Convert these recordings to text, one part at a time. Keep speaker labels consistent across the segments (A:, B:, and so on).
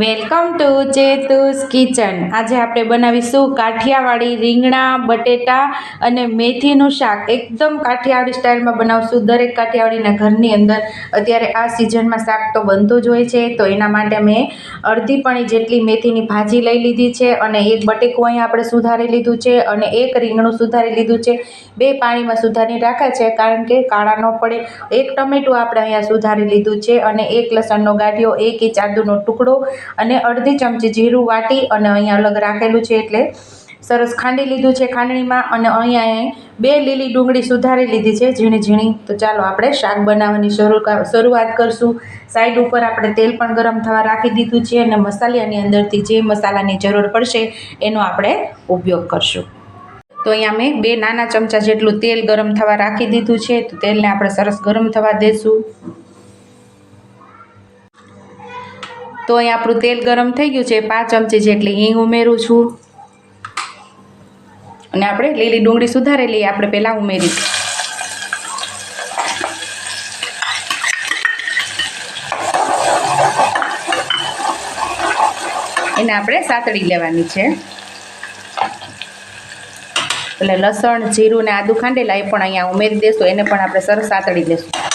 A: Welcome to ચેતુસ kitchen. આજે આપણે બનાવીશું કાઠિયાવાડી રીંગણા, બટેટા અને મેથીનું શાક. એકદમ કાઠિયાવાડી સ્ટાઇલમાં બનાવશું. દરેક કાઠિયાવાડીના ઘરની અંદર અત્યારે આ સિઝનમાં શાક તો બનતું જ હોય છે. તો એના માટે મેં અડધી પણી જેટલી મેથીની ભાજી લઈ લીધી છે અને એક બટેકું અહીંયા આપણે સુધારી લીધું છે અને એક રીંગણું સુધારી લીધું છે. બે પાણીમાં સુધારી રાખે છે કારણ કે કાળા ન પડે. એક ટમેટું આપણે અહીંયા સુધારી લીધું છે અને એક લસણનો ગાંઠિયો, એક ઇંચ આદુનો ટુકડો અને અડધી ચમચી જીરું વાટી અને અહીંયા અલગ રાખેલું છે એટલે સરસ ખાંડી લીધું છે ખાંડણીમાં અને અહીંયા બે લીલી ડુંગળી સુધારી લીધી છે ઝીણી ઝીણી. તો ચાલો આપણે શાક બનાવવાની શરૂ શરૂઆત કરશું. સાઈડ ઉપર આપણે તેલ પણ ગરમ થવા રાખી દીધું છે અને મસાલાની અંદરથી જે મસાલાની જરૂર પડશે એનો આપણે ઉપયોગ કરશું. તો અહીંયા મેં બે નાના ચમચા જેટલું તેલ ગરમ થવા રાખી દીધું છે. તો તેલને આપણે સરસ ગરમ થવા દઈશું તો અહીં આપણું તેલ ગરમ થઈ ગયું છે પાંચ ચમચી જેટલી હિંગ ઉમેરું છું. અને આપણે લીલી ડુંગળી સુધારેલી, આપણે પહેલાં ઉમેરી. એને આપણે સાતડી લેવાની છે. એટલે લસણ, જીરું ને આદુ ખાંડેલા એ પણ અહીંયા ઉમેરી દેશું, એને પણ આપણે સરસ સાતળી લેશું.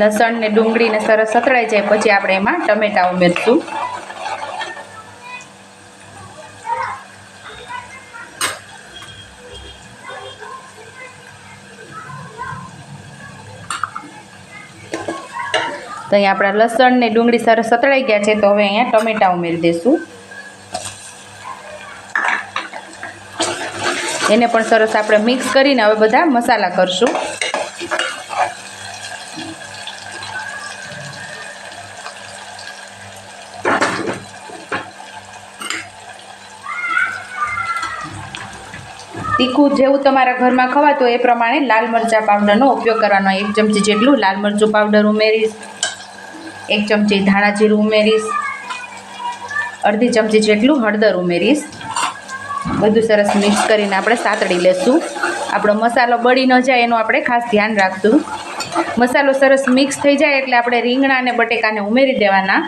A: લસણ ને ડુંગળીને સરસ સતળાઈ જાય પછી આપણે એમાં ટમેટા ઉમેરશું તો અહીંયા આપણા લસણ ને ડુંગળી સરસ સતળાઈ ગયા છે, તો હવે અહીંયા ટમેટા ઉમેરી દઈશું એને પણ સરસ આપણે મિક્સ કરીને હવે બધા મસાલા કરશું. તીખું જેવું તમારા ઘરમાં ખવાતો એ પ્રમાણે લાલ મરચાં પાવડરનો ઉપયોગ કરવાનો. એક ચમચી જેટલું લાલ મરચું પાવડર ઉમેરીશ. એક ચમચી ધાણા જીરું ઉમેરીશ. અડધી ચમચી જેટલું હળદર ઉમેરીશ. બધું સરસ મિક્સ કરીને આપણે સાતળી લેશું. આપણો મસાલો બળી ન જાય એનું આપણે ખાસ ધ્યાન રાખશું. મસાલો સરસ મિક્સ થઈ જાય એટલે આપણે રીંગણા અને બટેકાને ઉમેરી દેવાના.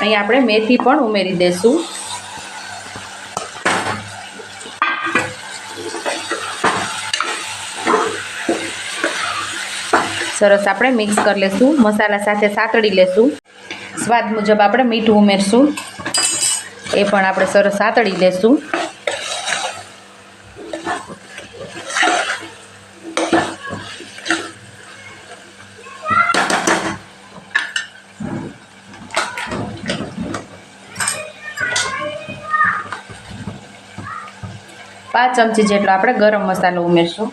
A: અહીં આપણે મેથી પણ ઉમેરી દઈશું સરસ આપણે મિક્સ કરી લેશું. મસાલા સાથે સાતળી લેશું. સ્વાદ મુજબ આપણે મીઠું ઉમેરશું. એ પણ આપણે સરસ સાતળી લેશું. પાંચ ચમચી જેટલો આપણે ગરમ મસાલો ઉમેરશું.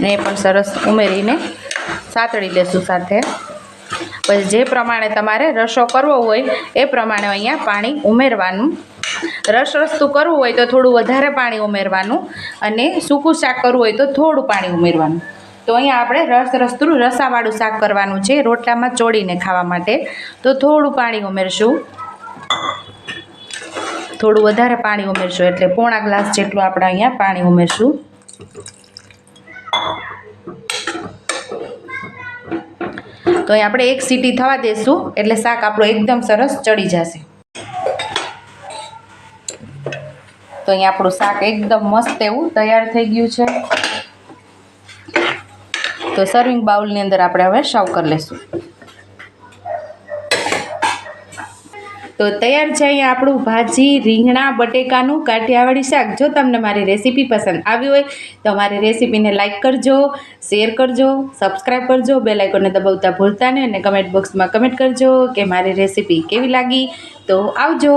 A: ને એ પણ સરસ ઉમેરીને સાતળી લેશું સાથે. પછી જે પ્રમાણે તમારે રસો કરવો હોય, એ પ્રમાણે અહીંયા પાણી ઉમેરવાનું. રસ રસતું કરવું હોય તો થોડું વધારે પાણી ઉમેરવાનું અને સૂકું શાક કરવું હોય તો થોડું પાણી ઉમેરવાનું. તો અહીંયા આપણે રસ રસતું રસાવાળું શાક કરવાનું છે રોટલામાં ચોળીને ખાવા માટે. તો થોડું પાણી ઉમેરશું. થોડું વધારે પાણી ઉમેરશું, એટલે પોણા ગ્લાસ જેટલું આપણે અહીંયા પાણી ઉમેરશું. તો અહીં આપણે એક સીટી થવા દઈશું એટલે શાક આપણું એકદમ સરસ ચડી જશે. તો અહીં આપણું શાક એકદમ મસ્ત એવું તૈયાર થઈ ગયું છે. તો સર્વિંગ બાઉલની અંદર આપણે હવે સર્વ કરી લઈશું તો તૈયાર છે અહીંયા આપણું ભાજી, રીંગણા, બટેકાનું કાઠિયાવાડી શાક. જો તમને મારી રેસીપી પસંદ આવી હોય તો મારી રેસીપીને લાઇક કરજો, શેર કરજો સબસ્ક્રાઈબ કરજો, બેલ આઇકોનને દબાવતા ભૂલતા નહીં અને કમેન્ટ બોક્સમાં કમેન્ટ કરજો કે મારી રેસીપી કેવી લાગી. તો આવજો.